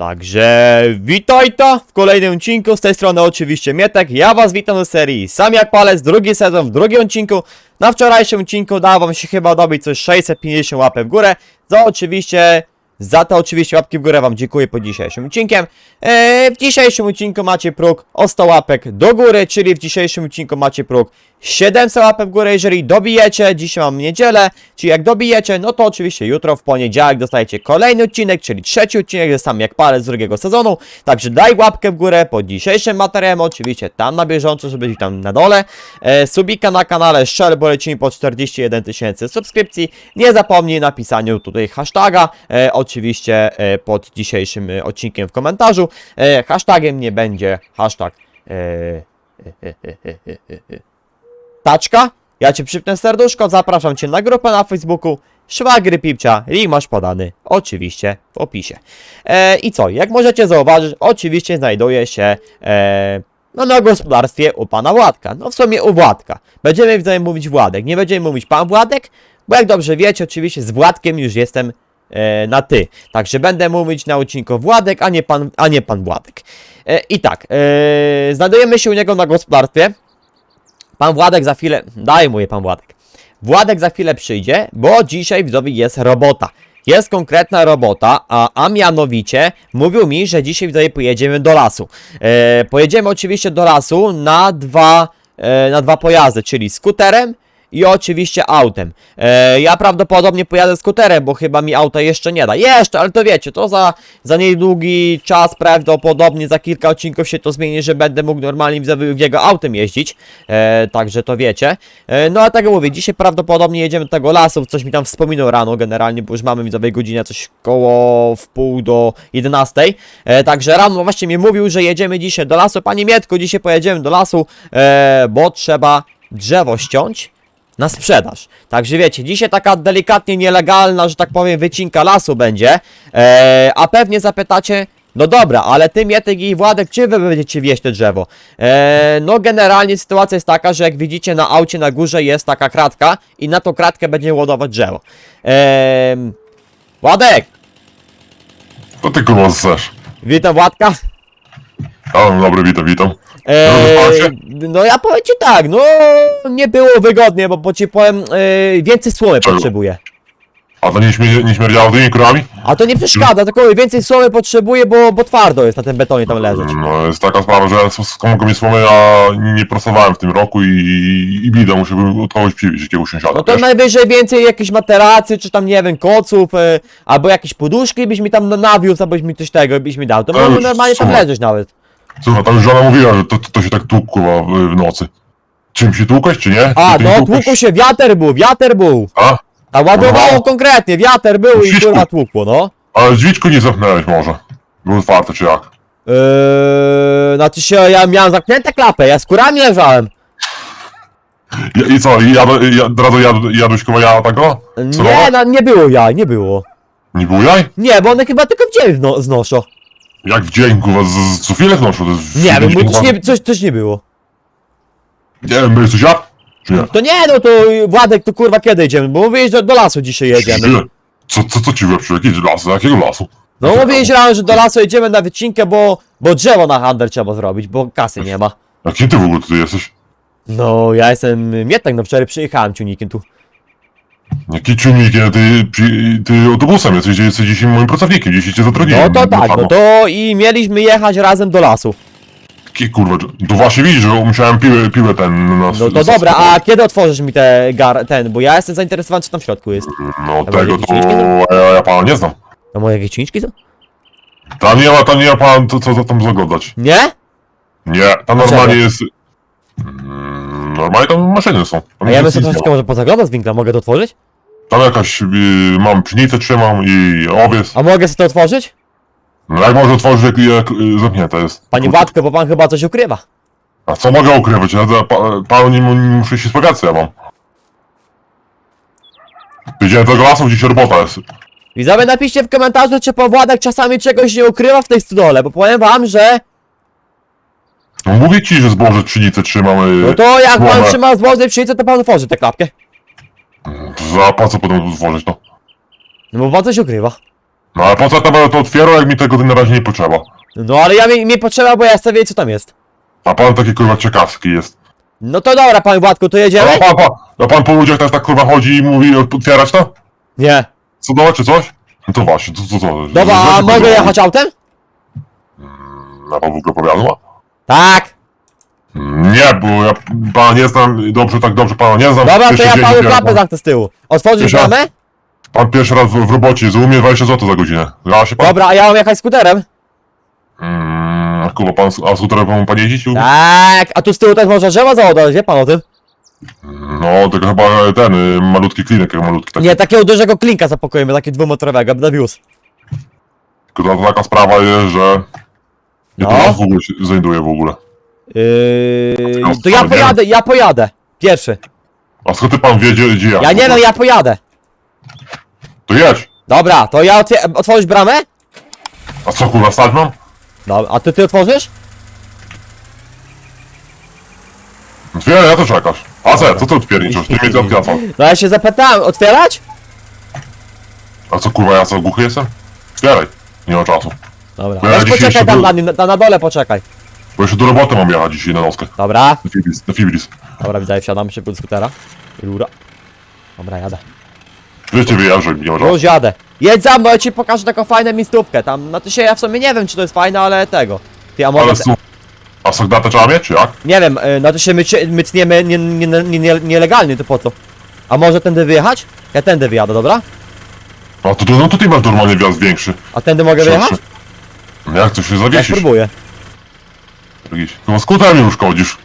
Także witaj w kolejnym odcinku, z tej strony oczywiście Mietek, ja was witam do serii Sam jak palec, drugi sezon w drugim odcinku. Na wczorajszym odcinku udało wam się chyba dobić coś 650 łapek w górę. Za oczywiście, za to oczywiście łapki w górę wam dziękuję po dzisiejszym odcinkiem. Eee, W dzisiejszym odcinku macie próg o 100 łapek do góry, czyli w dzisiejszym odcinku macie próg 700 łapek w górę, jeżeli dobijecie, dzisiaj mam niedzielę, czyli jak dobijecie, no to oczywiście jutro w poniedziałek dostajecie kolejny odcinek, czyli trzeci odcinek, jest sam jak palec z drugiego sezonu, także daj łapkę w górę pod dzisiejszym materiałem, oczywiście tam na bieżąco, żeby być tam na dole, e, subika na kanale Shell, bo lecimy po 41 tysięcy subskrypcji, nie zapomnij napisaniu tutaj hashtaga, e, oczywiście e, pod dzisiejszym e, odcinkiem w komentarzu, e, hashtagiem nie będzie hashtag taczka. Ja cię przypnę serduszko, zapraszam cię na grupę na Facebooku Szwagry Pipcia, link masz podany oczywiście w opisie. E, I co, jak możecie zauważyć, oczywiście znajduje się e, no, na gospodarstwie u pana Władka. No w sumie u Władka. Będziemy wzajem mówić Władek, nie będziemy mówić pan Władek, bo jak dobrze wiecie, oczywiście z Władkiem już jestem e, na ty. Także będę mówić na odcinku Władek, a nie pan, a nie pan Władek. E, I tak, e, znajdujemy się u niego na gospodarstwie. Pan Władek za chwilę. Daj mu je pan Władek. Władek za chwilę przyjdzie, bo dzisiaj widzowie jest robota. Jest konkretna robota, a, a mianowicie mówił mi, że dzisiaj widzowie pojedziemy do lasu. E, pojedziemy oczywiście do lasu na dwa, e, na dwa pojazdy, czyli skuterem i oczywiście autem. E, ja prawdopodobnie pojadę skuterem, bo chyba mi auto jeszcze nie da. Jeszcze, ale to wiecie, to za, za niedługi czas prawdopodobnie za kilka odcinków się to zmieni, że będę mógł normalnie w jego autem jeździć. E, także to wiecie. E, no a tak jak mówię, dzisiaj prawdopodobnie jedziemy do tego lasu, coś mi tam wspominał rano generalnie, bo już mamy widzowej godzinę coś koło w pół do 11. E, także rano właśnie mi mówił, że jedziemy dzisiaj do lasu. Panie Mietku, dzisiaj pojedziemy do lasu, e, bo trzeba drzewo ściąć na sprzedaż. Także wiecie, dzisiaj taka delikatnie nielegalna, że tak powiem, wycinka lasu będzie. Eee, a pewnie zapytacie, no dobra, ale ty, Mietek i Władek, czy wy będziecie wieść to drzewo? Eee, no generalnie sytuacja jest taka, że jak widzicie na aucie na górze jest taka kratka i na tą kratkę będzie ładować drzewo. Eee, Władek, To ty kurwa chcesz. witam Władka. A, dobry, witam, witam. Eee, no ja powiem ci tak, no nie było wygodnie, bo, bo ci powiem, eee, więcej słowy Czego? potrzebuję. A to nie, śmie nie śmierdziało tymi kurami? A to nie przeszkadza, tylko więcej słomy potrzebuję, bo, bo twardo jest na tym betonie tam leżeć. No, jest taka sprawa, że ja z komórką mi słomy, ja nie pracowałem w tym roku i, i bida muszę był od kogoś przywieźć, jakiegoś sąsiada, No to wiesz? najwyżej więcej jakieś materacy, czy tam nie wiem, koców, e, albo jakieś poduszki byś mi tam na- nawiózł, albo byś mi coś tego byś mi dał. To już, normalnie tam leżeć nawet. Słuchaj, tam już żona mówiła, że to, to, to się tak tłukł kurwa w, nocy. Czym się tłukłeś, czy nie? A, Czy ty nie no tłukłeś? tłukło się, wiater był, wiater był. A? A ładowało No. konkretnie, wiater był i Świeczku. kurwa tłukło, no. Ale drzwiczku nie zamknąłeś może. Było otwarte, czy jak? Eee, znaczy się, ja miałem zamknięte klapę, ja z kurami leżałem. I, i co, i jad, jad, jad, jadłeś kurwa jaja tego? Co Nie, no, nie było jaj, nie było. Nie było jaj? Nie, bo one chyba tylko w dzień zno, znoszą. Jak w dzień, kurwa, z, z co chwilę. To jest Nie wiem, bo coś nie, coś, coś nie było. Nie wiem, byłeś coś jadł? Czy nie? To nie, no to Władek, to kurwa kiedy jedziemy? Bo mówiłeś, że do lasu dzisiaj jedziemy. Nie. Co, co, co ci weprzy? Jakiego lasu? Jakiego lasu? No mówiłeś rano, że do lasu jedziemy na wycinkę, bo, bo drzewo na handel trzeba zrobić, bo kasy nie ma. Jaki ty w ogóle tutaj jesteś? No, ja jestem Mietek, no wczoraj przyjechałem ciunikiem tu. Jaki czujnik, ty, ty, ty autobusem jesteś, jesteś dzisiaj moim pracownikiem, dzisiaj cię zatrudniłem. No to tak, no to i mieliśmy jechać razem do lasu. Jaki, kurwa, to właśnie widzisz, że musiałem piłę, piłę ten... Na, No to dobra, a kiedy otworzysz mi te gar, ten, bo ja jestem zainteresowany, co tam w środku jest. No Chyba tego to... Ja, ja pana nie znam. No moje jakieś ciuniczki to? Tam nie ma, tam nie ma pan to, co za tam zaglądać. Nie? Nie, tam normalnie jest... Mm, Normalnie tam maszyny są. Tam A ja bym sobie nie ma. troszeczkę może pozaglądać z winkla, mogę to otworzyć? Tam jakaś, y, mam pszenicę trzymam i owiec. A mogę sobie to otworzyć? No jak może otworzyć, jak, jak y, zamknięte jest? Panie Władko, bo pan chyba coś ukrywa. A co mogę ukrywać? Ja, ja, pa, panu nie, mu- nie muszę się co ja mam. Widziałem tego lasu, gdzie się robota jest. Widzowie, napiszcie w komentarzu, czy pan Władek czasami czegoś nie ukrywa w tej stodole, bo powiem wam, że No mówię ci, że zboże trzynicę trzymam. no to jak pan trzyma złożnej przyjdzie, to pan otworzy tę klapkę. Za po co potem tu tworzyć, no? No bo pan coś ukrywa. No ale po co to to otwierał, jak mi tego na razie nie potrzeba? No ale ja mi, mi potrzeba, bo ja chcę wiedzieć co tam jest. A pan taki kurwa ciekawski jest. No to dobra, panie Władku, to A jedziemy? pan, pan, a pan po ludziach też tak kurwa chodzi i mówi otwierać to? Nie. Co dawać czy coś? No to właśnie, to co to? Dobra, a mogę jechać autem? Na pan w ogóle powiadła? Tak. Nie, bo ja pana nie znam dobrze, tak dobrze pana nie znam. Dobra, to Pierwszy ja dzień panu dopiero. klapę zamknę z tyłu. Otworzysz Proszę. bramę? Pan pierwszy raz w, w robocie umie 20 zł za godzinę. Ja się pan... Dobra, a ja mam jechać skuterem? Mm, a kurwa, pan, a skuterem pan, pan jeździć? Tak, a tu z tyłu też można drzewa załadować, wie pan o tym? No, tylko chyba ten, y, malutki klinek, jak malutki taki. Nie, takiego dużego klinka zapakujemy, taki dwumotorowego, będę wiózł. Tylko to taka sprawa jest, że... Nie to No. nas w ogóle się znajduje w ogóle. Yy, No, to ja pojadę, ja pojadę. Pierwszy. A skąd ty pan wie, gdzie, gdzie ja? Ja nie no, ja pojadę. To jedź! Dobra, to ja otworzysz bramę? A co kurwa, stać mam? Dobra, a ty ty otworzysz? Otwieraj, ja to czekasz. A co, co ty odpierniczasz? Ty mnie zamknięto. No ja się zapytałem, otwierać? A co kurwa, ja co, głuchy jestem? Otwieraj. Nie ma czasu. Dobra, Bo ja weź dzisiaj poczekaj tam był- na, na, na dole poczekaj. Bo jeszcze do roboty mam jechać dzisiaj na noskę. Dobra, Na Fibris, na Fibris. dobra, widzę, wsiadam szybko do skutera. I Rura. Dobra, jadę. Wiecie, wyjeżdżaj, nie ma czasu. Już jadę. Jedź za mną, ja ci pokażę taką fajną miejscówkę. Tam, to się ja w sumie nie wiem, czy to jest fajne, ale tego. Ty, a może... Ale su... A sognatę trzeba mieć, czy jak? Nie wiem, y, no to się mycie- mytniemy nie, nie, nie, nie, nielegalnie, to po co? A może tędy wyjechać? Ja tędy wyjadę, dobra? A to, to no to ty masz normalnie wjazd większy. A tędy mogę wyjechać? Szerszy. No jak to się Ja zawiesisz? spróbuję. Jakiś- Chyba skuterem mi uszkodzisz.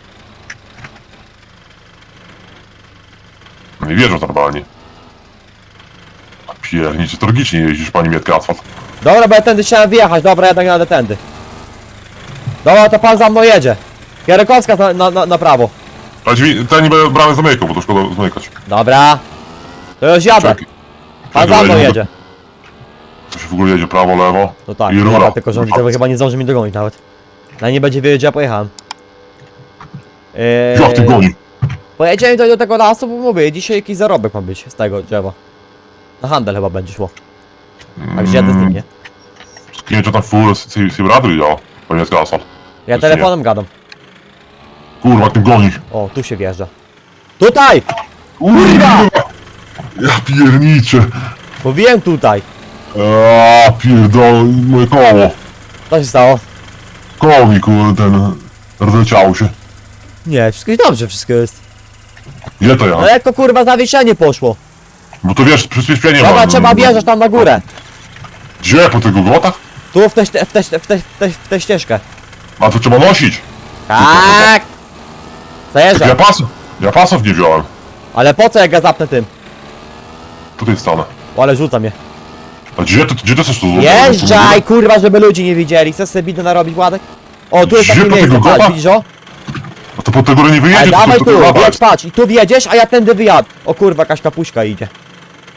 No Nie wierzę normalnie. Pierniczy, to logicznie jeździsz pani Mietka asfalt. Dobra, bo ja tędy chciałem wyjechać, dobra, ja tak jadę tędy. Dobra, to pan za mną jedzie. Kierokowska na, na, na, na prawo. A drzwi, ten nie będę bramy zamykał, bo to szkoda zamykać. Dobra. To już jadę. Czekaj. Pan za mną jedzie. To się w ogóle jedzie prawo, lewo. No tak, I rura. dobra, tylko że on chyba nie zdąży mi dogonić nawet. No nie będzie wiedzieć, gdzie ja pojechałem. Eee, Jak ty goni? Pojedziemy do, do tego lasu, bo mówię, dzisiaj jakiś zarobek ma być z tego drzewa. Na handel chyba będzie szło. Także jadę z nim, nie? Nie wiem, czy tam full simulator działa. Pani Mietka asfalt. Ja Już telefonem gadam. Kurwa, ty gonisz. O, tu się wjeżdża. Tutaj! Kurwa! Ja pierniczę. Mówiłem tutaj. Aaa, pierdol, moje koło. Co się stało? Koło mi, kurde, ten... Rozleciało się. Nie, wszystko jest dobrze, wszystko jest. Gdzie to ja? No lekko kurwa zawieszenie poszło. Bo to wiesz, przyspieszenie Dobra, mam. trzeba wjeżdżać tam na górę. Gdzie? Po tych gotach? Tu w tę w w tę w tę- w tę- w tę ścieżkę. A to trzeba nosić. Tak! Tak ja Zajeżdżam. pasów, ja pasów nie wziąłem. Ale po co jak ja zapnę tym? Tutaj stanę. O, ale rzuca mnie. A gdzie ty, gdzie ty chcesz złożyć? Jeżdżaj, kurwa, żeby ludzi nie widzieli. Chcesz sobie bidę narobić, Władek? O, tu jest Gdzie takie miejsce, tego patrz, widzisz o? A to po tego nie Ale wyjedzie, dawaj tu, jest. patrz. I tu wjedziesz, a ja tędy wyjadę. O kurwa, jakaś kapuśka idzie.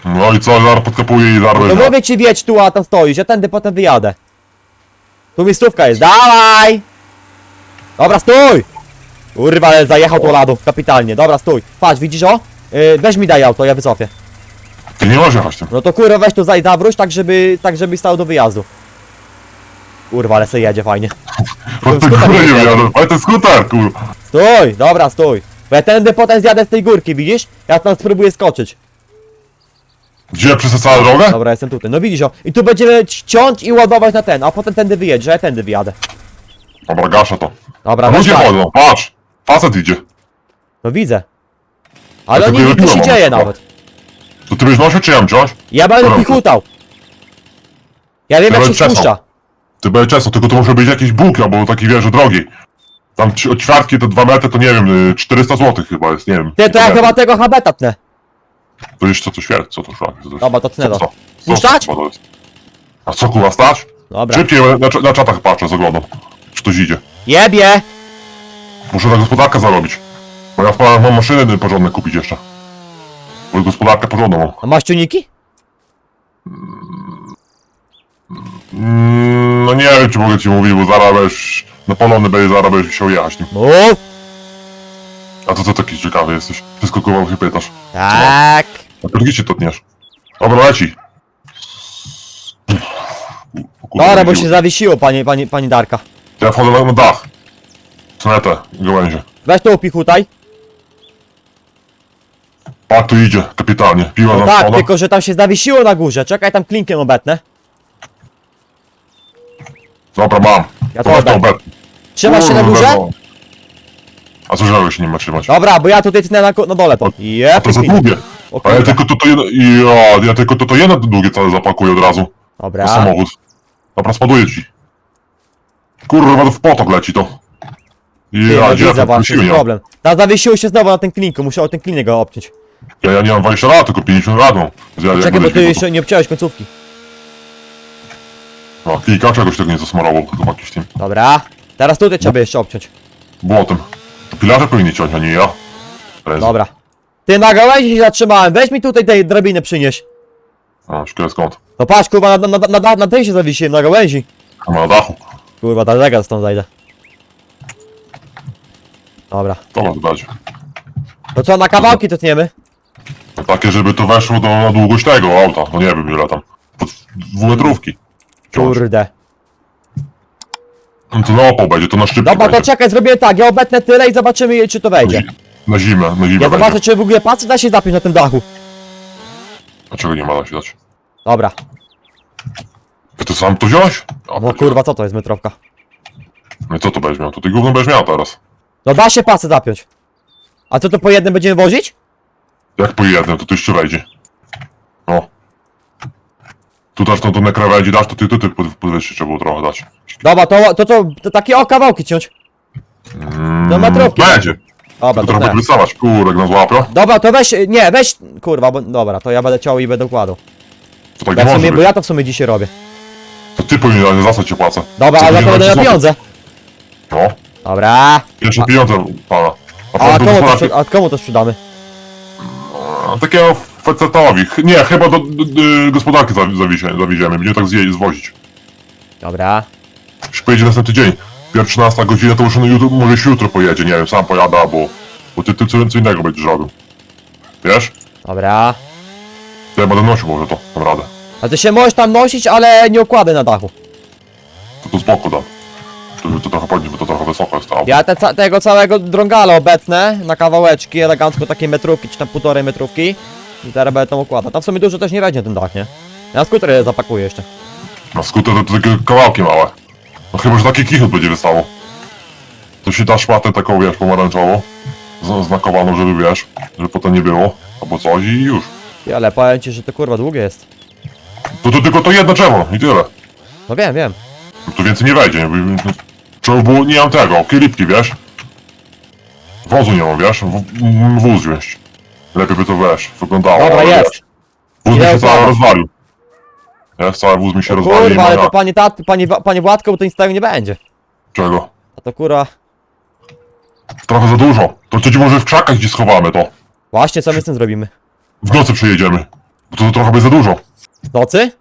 No i co, zaraz podkapuję i No będzie. mówię ci, wiedź tu, a tam stoisz. Ja tędy potem wyjadę. Tu miejscówka jest, dawaj! Dobra, stój! Kurwa, ale zajechał to ladu, kapitalnie. Dobra, stój. Patrz, widzisz o? Yy, weź mi daj auto, ja wycofię. Ty nie możesz jechać tym. No to kurwa, weź tu zaj, zawróć, tak żeby, tak żeby stał do wyjazdu. Kurwa, ale se jedzie fajnie. Pod skuter tego nie nie jedzie. wyjadę. Ale ten skuter, kurwa. Stój, dobra, stój. Bo ja tędy potem zjadę z tej górki, widzisz? Ja tam spróbuję skoczyć. Gdzie przez całą drogę? Dobra, jestem tutaj. No widzisz o. I tu będziemy ciąć i ładować na ten, a potem tędy wyjedzie, że ja tędy wyjadę. Dobra, gaszę to. Dobra, A weź ludzie chodzą, patrz. Facet idzie. No widzę. Ale Ja on tylko nie co jedno się dzieje nawet. Ty byś nosił, czy ja mam wziąć? Ja będę Dobra. pichutał. Ja wiem Ja jak się będę czesał. spuszcza. Ty będzie często, tylko to muszę być jakiś Bóg, albo taki wiesz, że drogi. Tam ci- od ćwiartki to 2 metry, to nie wiem, y, 400 zł chyba jest, nie wiem. Ty, to ja Nie chyba tego habeta tnę. To jeszcze co to świat, co to szlak? Co to jest? Dobra, to tnę Co to. to? Puszczać? Co to jest? A co kurwa stać? Dobra. Szybciej na, cza- na czatach patrzę, zaglądam. Czy ktoś idzie. Jebie! Muszę na gospodarkę zarobić. Bo ja w planach mam maszyny porządne kupić jeszcze. Bo gospodarkę porządną mam. A masz ciągniki? Mm, no nie wiem, czy mogę ci mówić, bo zaraz będziesz... Na polony będzie zaraz będziesz chciał jechać nim. Mów! A to co taki ciekawy jesteś? Wszystko kurwa się pytasz. Tak. A to gdzie się to tniesz? Dobra, leci. Dobra, bo się zawiesiło, pani, pani, pani Darka. Ja wchodzę na, na dach. Na te gałęzie. Weź to upichutaj. Tak tu idzie, kapitanie. Piła No na tak, tylko że tam się zawiesiło na górze. Czekaj, tam klinkiem obetnę. Dobra, mam. Ja to obetnij. Trzymasz się na Kurde, górze? no. A co, się nie ma trzymać? Dobra, bo ja tutaj tnę na, ko- na dole to. A Jep, to za długie. O A ja kurwa. tylko to, to jedno, ja, ja tylko to, to jedno długie całe zapakuję od razu. Na Dobra. samochód. Dobra, spaduje ci. Kurwa, to w potok leci to. Ty, Ja, no gdzie widzę ja właśnie, jest ja, problem. Tam zawiesiło się znowu na tym klinku, muszę o ten klinek go obciąć. Ja, ja nie mam 20 lat, tylko 50 lat mam. Ja, jak Czekaj, bo ty jeszcze nie obciąłeś końcówki. to- No, klika czegoś tego nie zasmarował, to jakiś tym Dobra. Teraz tutaj trzeba jeszcze obciąć. błotem. To pilarze powinni ciąć, a nie ja. Rez. Dobra. Ty na gałęzi się zatrzymałem, weź mi tutaj tej drabiny przynieś. A, szkielet skąd? No patrz, kurwa, na, na, na, na, na tej się zawiesiłem, na gałęzi. A na dachu. Kurwa, daleko stąd zajdę. Dobra. To może dać. To co, na kawałki to tniemy? No takie, żeby to weszło do, na długość tego auta. No nie wiem ile tam. Pod dwumetrówki. Kurde. No to na opał będzie, to na szczypie Dobra, to będzie. czekaj, zrobię tak, ja obetnę tyle i zobaczymy, czy to wejdzie. Na zimę, na zimę Ja zobaczę, będzie. czy w ogóle pacy da się zapiąć na tym dachu. Dlaczego nie ma da się dać? Dobra. Ty to sam to wziąłeś? A, No kurwa, co to jest metrowka? No i co to będziesz miał? To ty gówno będziesz miał teraz. No da się pasy zapiąć. A co to po jednym będziemy wozić? Jak po jednym, to tu jeszcze wejdzie. No. Tu dasz no to na krawędzi dasz, to ty, ty, ty pod- podwyższy trzeba było trochę dać. Dobra, to, to, to, to takie o kawałki ciąć. Mm, Do metrówki. Będzie. Dobra, To to trochę nie. kurek na złapio. Dobra, to weź, nie, weź, kurwa, bo, dobra, to ja będę ciął i będę układał. To tak Ja nie w może sumie, bo być. ja to w sumie dzisiaj robię. To ty powinien za co cię płacę. Dobra, Co ale za to powinien będę złotych? pieniądze. No. Dobra. Jeszcze pieniądze pana. A pan do komu to, gospodarki- sprzy- a komu to sprzedamy? A, Takiego facetowi. Ch- Nie, chyba do, do, do gospodarki zawi- zawiezie- zawieziemy. Będziemy tak zwozić. Dobra. Już pojedzie następny dzień. Pierwsza 13 godzina to już on jutro, może już jutro pojedzie, nie wiem, sam pojada, bo, bo ty, ty co, co innego będziesz robił. Wiesz? Dobra. To ja będę nosił może to, tam radę. A ty się możesz tam nosić, ale nie układaj na dachu. To to z boku dam. To, to trochę podnieść, bo to trochę wysoko jest to auto. Ja te, ca- tego całego drągala obetnę na kawałeczki, elegancko takie metrówki, czy tam półtorej metrówki. I teraz będę tam układał. Tam w sumie dużo też nie wejdzie ten dach, nie? Ja skuter je zapakuję jeszcze. Na skuter to, to takie kawałki małe. No chyba, że taki kichot będzie wystało. To się da szmatę taką, wiesz, pomarańczową. Znakowaną, żeby wiesz, żeby potem nie było. Albo coś i już. Ty, ale powiem ci, że to kurwa długie jest. To, to tylko to jedno drzewo i tyle. No wiem, wiem. No Tu więcej nie wejdzie, nie? Trzeba było, nie mam tego, kilipki, wiesz? Wozu nie mam, wiesz? W, m- wóz wziąć. Lepiej by to, wiesz, wyglądało. Dobra, ale jest. Wiesz, wóz mi Ile się cały rozwalił. Jest, cały wóz mi się rozwalił. i Kurwa, ale to panie tat, panie, Wa- panie Władko, bo to nic tego nie będzie. Czego? A to kurwa... Trochę za dużo. To ci może w krzakach gdzie schowamy to? Właśnie, co my z tym zrobimy? W nocy przyjedziemy. Bo to, to trochę by za dużo. W nocy?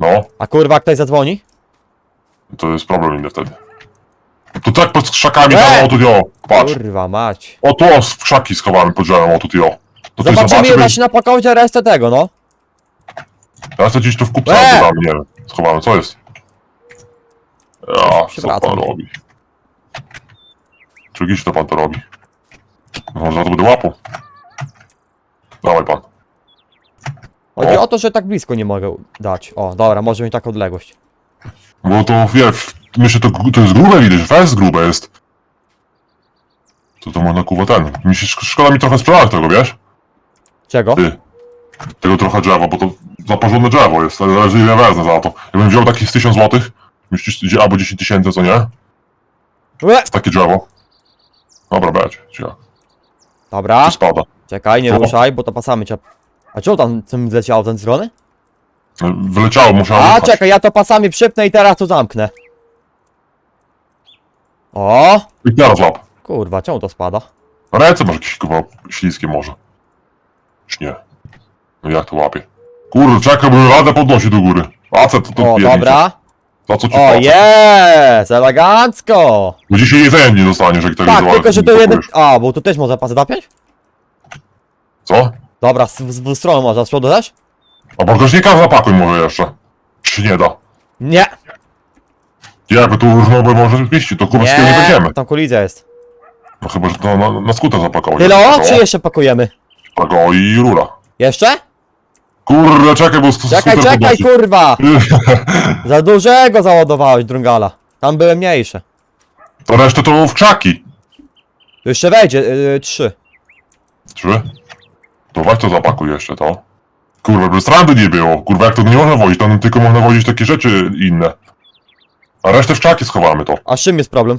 No, A kurwa, ktoś zadzwoni? to jest problem inny wtedy. To tak pod krzakami tam, o tu i o. Patrz. Kurwa, mać. O tu o, w krzaki schowamy pod drzewem, o tu i o. To ty Zobaczymy zobaczymy. właśnie na pakaucie resztę tego, no. Ja chcę gdzieś tu w Eee! dodamy, nie wiem. Schowamy, co jest? Ja, co pan robi? Czy gdzieś to pan to robi? Może za to będę łapał. Dawaj pan. Chodzi O. o to, że tak blisko nie mogę dać. O, dobra, może mieć taką odległość. Bo to wiesz, myślę, to, to jest grube widać, weź grube jest. To to można kuwa ten. Mi się, szk- szkoda mi trochę sprzedać tego, wiesz? Czego? Ty. Tego trochę drzewa, bo to za porządne drzewo jest, ale zależy ile wezmę za to. Ja bym wziął takich z 1000 złotych, myślisz, albo 10 tysięcy, co nie? Ue! Takie drzewo. Dobra, brać, cicho. Dobra, Spada. czekaj, nie ruszaj, bo to pasami trzeba... A czemu tam tym zleciało ten strony? Wyleciało, musiałem A, czekaj, ja to pasami przypnę i teraz to zamknę. O! I teraz łap. Kurwa, czemu to spada? Ręce masz jakieś kurwa śliskie może. Czy nie? No jak to łapie? Kurde, czekaj, bo radę podnosi do góry. A co to, to O, dobra. Za co ci O, płacę? jest! Elegancko! Bo dzisiaj jedzenie nie dostaniesz, jak tego Tak, tylko że to nie jeden... A, bo tu też można pasy zapiąć? Co? Dobra, z, z dwóch stron można, z przodu też? A bagażnika zapakuj może jeszcze. Czy nie da? Nie! Bo tu już no, bo może mieści, to kurwa z tyłu nie będziemy. tam kolizja jest. No chyba, że to na, na skuter zapakował. Tyle o, czy jeszcze pakujemy? Tak o i rura. Jeszcze? Kurde, czekaj, bo sk- Czekaj, skuter czekaj, podnosi. kurwa! Za dużego załadowałeś, drungala. Tam były mniejsze. To resztę to w krzaki. Tu jeszcze wejdzie, yy, trzy. Trzy? To weź to zapakuj jeszcze to. Kurwa, bez randy nie było. Kurwa, jak to nie można wozić, to tylko można wozić takie rzeczy inne. A resztę w krzaki schowamy to. A z czym jest problem?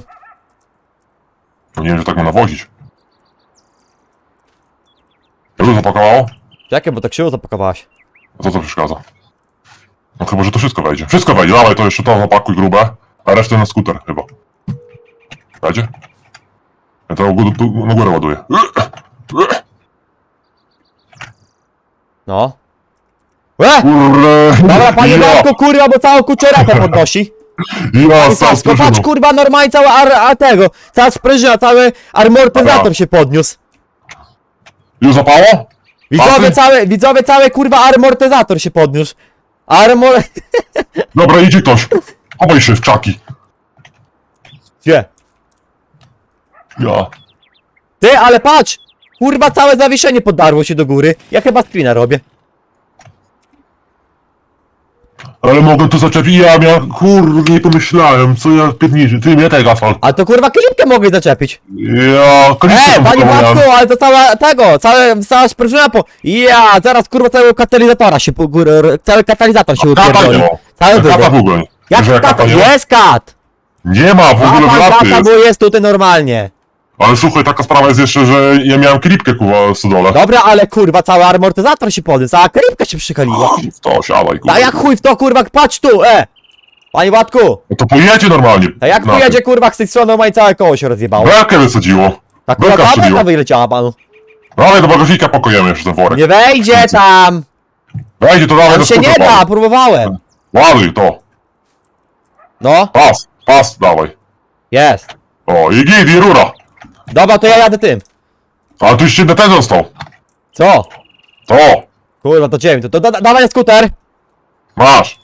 No nie wiem, że tak można wozić. Jak to zapakowało? Jakie, bo tak krzywo zapakowałaś. Co to przeszkadza? No chyba, że to wszystko wejdzie. Wszystko wejdzie, dawaj to jeszcze to zapakuj grube, a resztę na skuter chyba. Wejdzie? Ja to na górę ładuję. No. Łe! Kurde! Dobra, panie ja, kurwa, bo całą kuczeratę podnosi. ja, I sam patrz, patrz, kurwa, normalnie cały ar, a tego, cała sprężyna, cały amortyzator się podniósł. Już zapało? Widzowie Pasy? cały, widzowie cały, kurwa, amortyzator się podniósł. Armor... Dobra, idzie ktoś. Chowaj się w czaki. Gdzie? Ja. Ty, ale patrz! Kurwa, całe zawieszenie podarło się do góry. Ja chyba screena robię. Ale mogę tu zaczepić. Ja miałem, kurde, nie pomyślałem, co ja pierniczy. Ty mnie tego asfalt. A to kurwa klipkę mogę zaczepić. Ja, kolizję E, zapomniałem. Matku, ale to cała tego, całe, cała sprężyna po... Ja, zaraz kurwa całego katalizatora się, po cały katalizator się Kata upierdoli. nie ma. Cały Kata w ogóle. Jak Że kata? kata nie ma? Jest kat! Nie ma, w ogóle Kata, wlaty kata, bo jest tutaj normalnie. Ale słuchaj, taka sprawa jest jeszcze, że ja miałem klipkę kurwa w stodole. Dobra, ale kurwa, cały amortyzator się podniósł, cała klipka się przychyliła. W To siadaj, kurwa. A jak chuj w to kurwa, patrz tu, e! Panie Władku, No to pojedzie normalnie. a jak Na tu tym. jedzie kurwa z tej strony, normalnie całe koło się rozjebało. Belkę wysadziło. Tak belka kurwa, strzeliła. ta wyleciała panu. Dawaj do bagażnika pokojemy jeszcze ten worek. Nie wejdzie tam! Wejdzie to dawaj Tam do się nie da, próbowałem. Ładuj to. No, Pas, pas, dawaj. jest. O, i git, i rura. Dobra, to ja jadę tym. Ale tu jeszcze ten został. Co? To, Kurwa, to ciebie, to, to da, dawaj skuter. masz.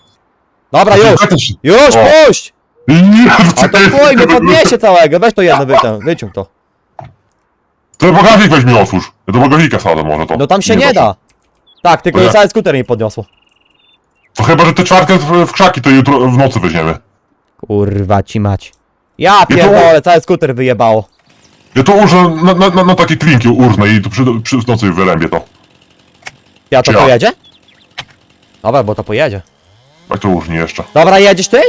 Dobra, już. Już, O. puść! Nie, A to chuj, nie podniesie całego, weź to jedno, wy, ten, wyciąg to. To bagażnik weź mi otwórz. Ja do bagażnika sadę może to. No tam się nie da. Tak, tylko No ja- cały skuter nie podniosło. To chyba, że te czwartkę w, w krzaki to jutro w nocy weźmiemy. Kurwa ci mać. Ja pierdolę, cały skuter wyjebało. Ja to użę na, na, na, na takie klinki urne i tu przy, przy w nocy wyrębię to. Ja to Czy ja? pojedzie? Dobra, bo to pojedzie. Jak to użnie jeszcze. Dobra, jedziesz ty?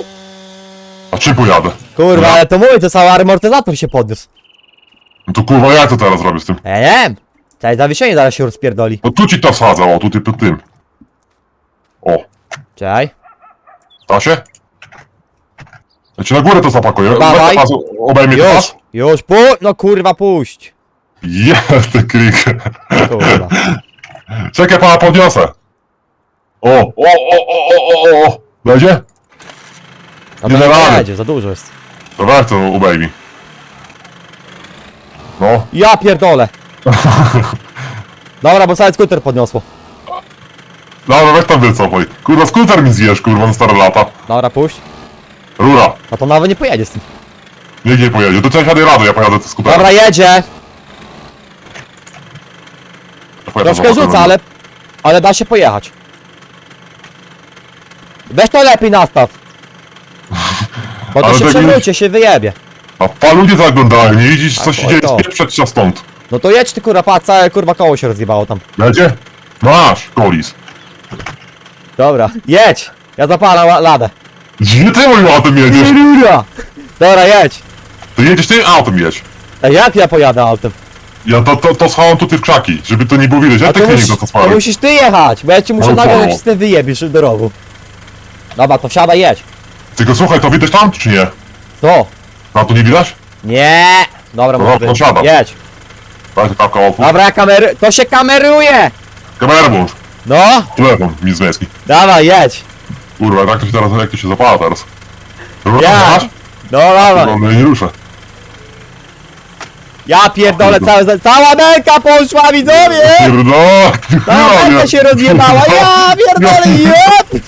A czym pojadę? Kurwa, ale to mówię, to cały amortyzator się podniósł. No to kurwa ja co teraz robię z tym? Ja nie wiem. Całe zawieszenie zaraz się rozpierdoli. No tu ci to wsadzę, o tutaj pod tym. O, Czekaj. da się? Ci na górę to zapakuję. Dawaj. Weź to pas, Obejmie to Już, pas. już, pu... No kurwa, puść. Jest ten klik. Kurwa. Czekaj, pana podniosę. O, o, o, o, o, o, o. Będzie? Nie da rady. jedzie, za dużo jest. To weź to obejmij. No, Ja pierdolę. Dobra, bo cały skuter podniosło. dobra, weź tam wycofaj. Kurwa, skuter mi zjesz, kurwa, na stare lata. Dobra, puść. Rura. No to nawet nie pojedzie z tym. Niech nie pojedzie. To trzeba siadaj radę, ja pojadę z skuterem. Dobra, jedzie. Ja pojadę Troszkę rzuca, ale... Ale da się pojechać. Weź to lepiej nastaw. Bo to Ale się tak przewróci, się wyjebie. A pa ludzie zaglądają, nie widzisz co się to- dzieje, to. się stąd. No to jedź ty kurwa, patrz, całe kurwa koło się rozjebało tam. Będzie? Masz, kolis. Dobra, jedź. Ja zapalam la- ladę. Nie ty moim autem jedziesz. Rura. Dobra, jedź. To jedziesz ty autem jedź. A jak ja pojadę autem? Ja to, to, to schowam tutaj w krzaki, żeby to nie było widać. Ja A to, tak nie musisz, to to to spałem. musisz ty jechać, bo ja ci muszę nagle no. jak się z tym rogu. Dobra, to wsiadaj, jedź. Tylko słuchaj, to widać tam czy nie? Co? Na to nie widać? Nie. Dobra, może no, siadam. Jedź. Daj to kapka otwórz. Dobra, kamery... To się kameruje! Kamerę włącz. No, Telefon mi z męski. dawaj, jedź. Kurwa, jak to się teraz, jak to się zapala teraz? Ja. masz? No, dawaj. No, no i nie ruszę. Ja pierdolę, całe, cała belka poszła, widzowie! Pierdolę! Cała belka się rozjebała, ja pierdolę, jep!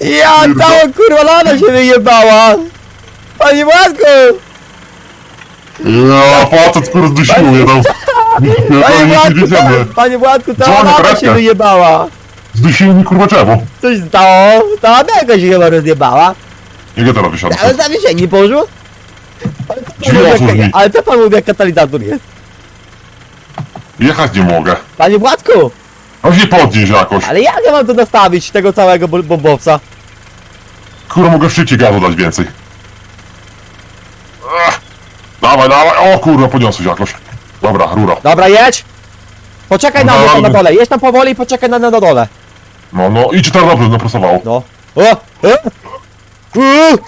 Ja cała kurwa lana się wyjebała! Panie Władku! Ja, facet skoro zdusiłuje tam. Panie nie Władku, panie Władku, cała Dzwonię, lana się wyjebała! Zdusiło mi kurwa drzewo. Co się stało? Cała beka się chyba rozjebała. Jak ja teraz wysiadam? Ale zawieszenie poszło? Ale co pan Drzwi mówi, otwórz jak- mi. Ale co pan mówi jak katalizator jest? Jechać nie mogę. Panie Władku! No się podnieść jakoś. Ale jak ja mam to nastawić, tego całego bombowca? Kurwa, mogę w szczycie gazu dać więcej. Ech. Dawaj, dawaj. O kurwa, podniosłeś jakoś. Dobra, rura. Dobra, jedź! Poczekaj na mnie tam na Dobra. dole, jedź tam powoli i poczekaj na, na dole. No, no, idź teraz dobrze, naprostowało. No. O! E? Uuu!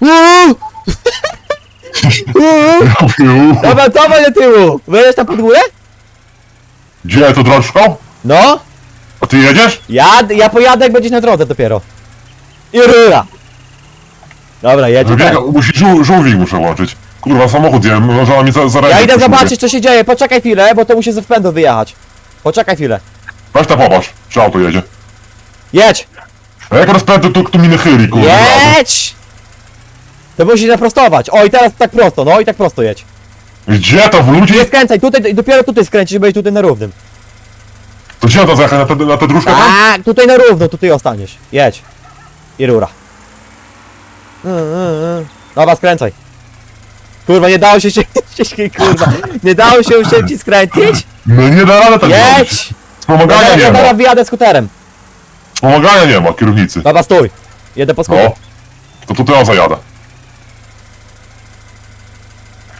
Uuu! Uuu! Dobra, cofaj do tyłu! Wyjedziesz tam pod górę? Gdzie to drożką? No! A ty jedziesz? Ja, ja pojadę jak będziesz na drodze dopiero. I rura! Dobra, jedź. Wybiega, musi, żół, żółwik muszę włączyć. Kurwa, samochód jem, no, żona mi za, za Ja idę zobaczyć co się dzieje, poczekaj chwilę, bo to musi ze wpędu wyjechać. Poczekaj chwilę. Weź tam popatrz, czy auto jedzie. Jedź! A jak rozpędzę, to tu mi nachyli, kurwa. Jedź! To musi naprostować. O i teraz tak prosto, no i tak prosto jedź. Gdzie to w ludzi? Nie skręcaj, tutaj, dopiero tutaj skręcisz, być tutaj na równym. To gdzie to zjechać na tę na tę dróżkę tam? Tak, tutaj na równo, tutaj ostaniesz. Jedź. I rura. Mm, mm, mm. Dobra, skręcaj. Kurwa, nie dało się się, kurwa, nie dało się szybciej skręcić? No nie da rady tak. Jedź! Wspomagania Ja nie ma. zaraz wyjadę skuterem. Wspomagania nie ma, kierownicy. Dobra, stój. Jedę po skuter. No. To tutaj ja zajadę.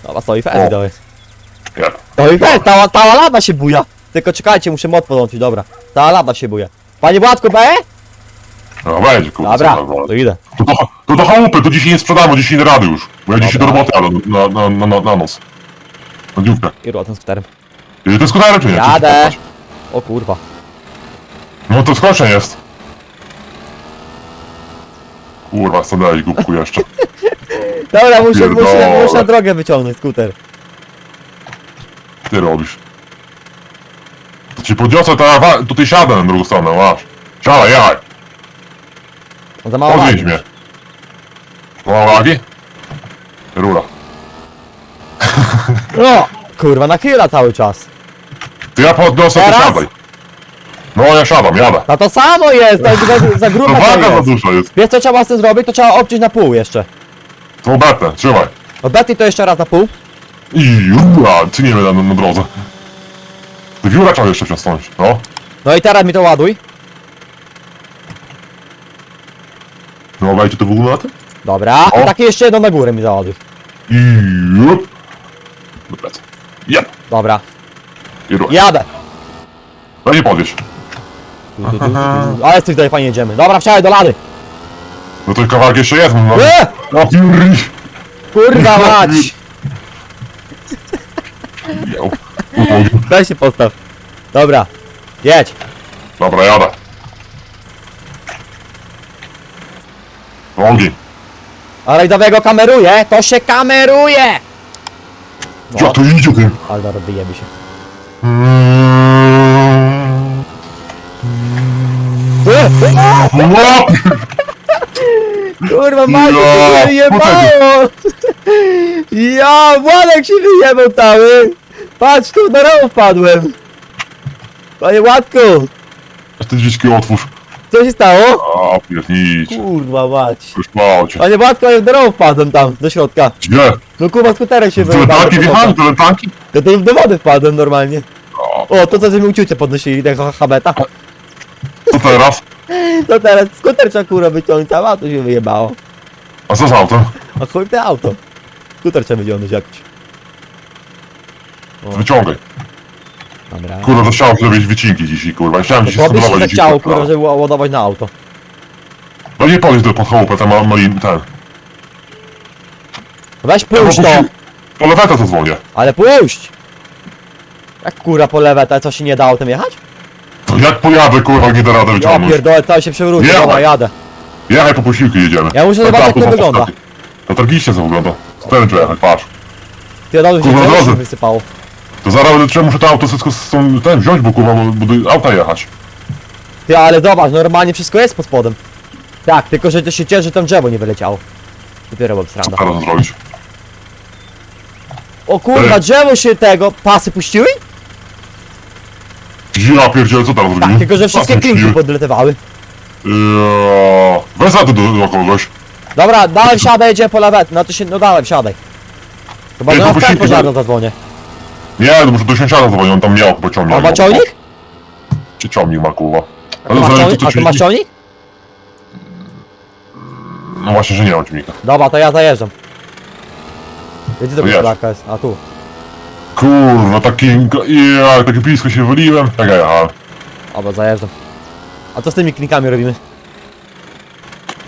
Dobra, stoi O. to jest. Nie. No i fest, ta, ta lada się buja. Tylko czekajcie, muszę mod podłączyć, dobra. Ta lada się buja. Panie Władku, B? No będzie, kurwa. Dobra, to idę. To do, to do chałupy, to dzisiaj nie sprzedamy, bo dzisiaj nie rady już. Bo ja dzisiaj do Dobra. roboty jadę na, na, na, na, na noc. Na dniówkę. I tym skuterem. Jedzie to skuterem czy nie? Jadę. O kurwa. No to skoczeń jest. Kurwa, stanęli głupku jeszcze. Dobra, muszę, muszę, Pierdolę. muszę na drogę wyciągnąć skuter. Ty robisz. To ci podniosę, to ja wa- tutaj siadę na drugą stronę, masz. Siadaj, jaj. On za mało wagi. mnie. Mało wagi? Rura. No! Kurwa, nachyla cały czas. Ty ja podniosę, to Teraz? siadaj. No ja siadam, jadę. No to samo jest, to jest za, za to waga za jest. dużo jest. Wiesz co trzeba z tym zrobić? To trzeba obciąć na pół jeszcze. To obetnę, trzymaj. Obecnie to jeszcze raz na pół. I ura, czy nie na, na drodze. Ty wióra trzeba jeszcze przesunąć, no. No i teraz mi to ładuj. No wejdzie to w ogóle na tym? Dobra, O. i takie jeszcze jedno na górę mi załaduj. I up. Dobra, I rura. jadę. No nie podwieź. Tu, tu, tu, tu, tu. Ale z tych tutaj fajnie jedziemy. Dobra, wsiadaj do lady. No to kawałek jeszcze jest, no. E! No. Kurwa mać! Ubogi. Weź się postaw. Dobra, jedź. Dobra, jadę. Ogień. Ale go kameruje, to się kameruje! Jak to idzie tym? Ale dobra, wyjebie się. Łap! Kurwa, Maciek Ja, się wyjebało! Ja, Władek się wyjebał cały! Patrz, tu na row wpadłem! Panie Władku, Te drzwiczki otwórz. co się stało? A, piernicz. Kurwa mać. Już mało cię. Panie Władku, ja na row wpadłem tam, do środka. Gdzie? No kurwa, skuterem się Tyle wyjebało. tanki wjechałem, tyle tanki? Ja to do wody wpadłem normalnie. O, O, to co żeśmy uciucie podnosili, tego habeta. co teraz? To teraz skuter trzeba kurwa wyciągnąć, a auto się wyjebało. A co z autem? A chuj te auto. Skuter trzeba wyciągnąć jakoś. Wyciągaj. Dobra. Kurwa, to chciałem zrobić wycinki dzisiaj, kurwa. Chciałem dzisiaj Bo mi się spróbować zachciało, kurwa, żeby ładować na auto. No nie podejść do pod chałupę, tam mam malin, ten. Weź puść to! Po lewetę to dzwonię. Ale puść! Jak kurwa po lewe, to co się nie da autem jechać? Jak pojadę, kurwa, nie da rady Ja wyciągnąć. pierdolę, cały się przewrócił, Nie, dobra, jadę. Jechaj po posiłki jedziemy. Ja muszę Tak, zobaczyć, jak to wygląda. To tragicznie to wygląda. Trzeba jechać, patrz. Ty od razu się Kurwa, drzewo się drodzy. wysypało. To zaraz trzeba muszę to auto wszystko z tą, ten wziąć, bo kurwa, bo do auta jechać. Ty, ale zobacz, normalnie wszystko jest pod spodem. Tak, tylko że to się cieszy, że tam drzewo nie wyleciało. Dopiero bo Co stranda. teraz zrobić? O kurwa, drzewo się tego, pasy puściły? Ja pierdzielę, co teraz Tak, zrobimy? tylko że wszystkie Czasem klinki podletywały. Ja... Weź za to do, do kogoś. Dobra, dałem wsiadaj, jedziemy po lawetę. No to się, no dałem, wsiadaj. Chyba Ej, że to na skarb pożarną daj. zadzwonię. Nie, to muszę do sąsiada dzwonić, on tam miał ciągnik. A ma ciągnik? Czy ciągnik ma, kurwa. A ty masz zależy, ciągnik? co A ty masz ciągnik? No właśnie, że nie mam ciągnika. Dobra, to ja zajeżdżam. Gdzie to No jedź. gospodarka jest? A tu. Kurwa, taki... Ja, takie blisko się wyliłem. Tak, ja jechałem. Dobra, zajeżdżam. A co z tymi klinkami robimy?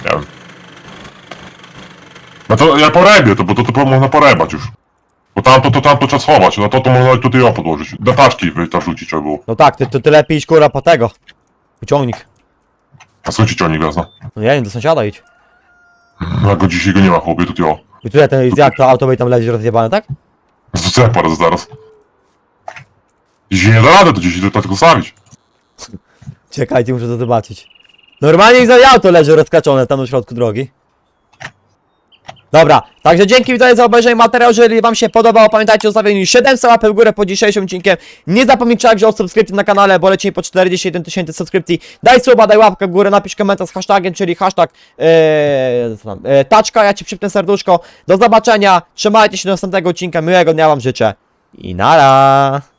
Nie wiem. No to ja porebię to, bo to, to można porebać już. Bo tamto, to tamto trzeba schować, no to to można tutaj ją podłożyć. Do taczki wy tam rzucić trzeba było. No tak, ty, ty, ty lepiej iść kurwa po tego. Po ciągnik. A skąd ci ciągnik wezmę? No ja nie do sąsiada idź. No go dzisiaj go nie ma chłopie, tutaj o. I tutaj ten, jak to auto by tam leży rozjebane, tak? Zrzucę parę zaraz. Dzisiaj nie da rady, to dzisiaj to tylko stawić. Czekajcie, muszę to zobaczyć. Normalnie za auto leży rozkraczone tam na środku drogi. Dobra, także dzięki widzowie za obejrzenie materiału, jeżeli wam się podobało, pamiętajcie o zostawieniu 700 łapek w górę pod dzisiejszym odcinkiem. Nie zapomnijcie także o subskrypcji na kanale, bo lecimy po 41 tysięcy subskrypcji. Daj suba, daj łapkę w górę, napisz komentarz z hashtagiem, czyli hashtag tam, ee, taczka, ja ci przypnę serduszko. Do zobaczenia, trzymajcie się do następnego odcinka, miłego dnia wam życzę i nara.